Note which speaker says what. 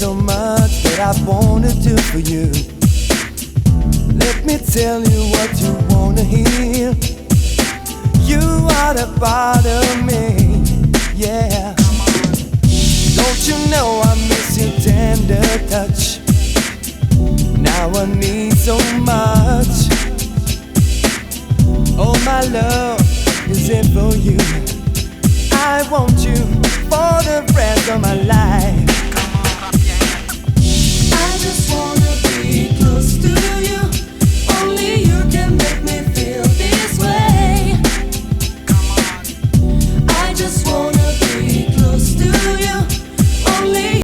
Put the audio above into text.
Speaker 1: so much that I wanna do for you. Let me tell you what you wanna hear. You are the part of me, yeah. Don't you know I miss your tender touch? Now I need so much. Oh, my love is it for you. I want you the rest of my life.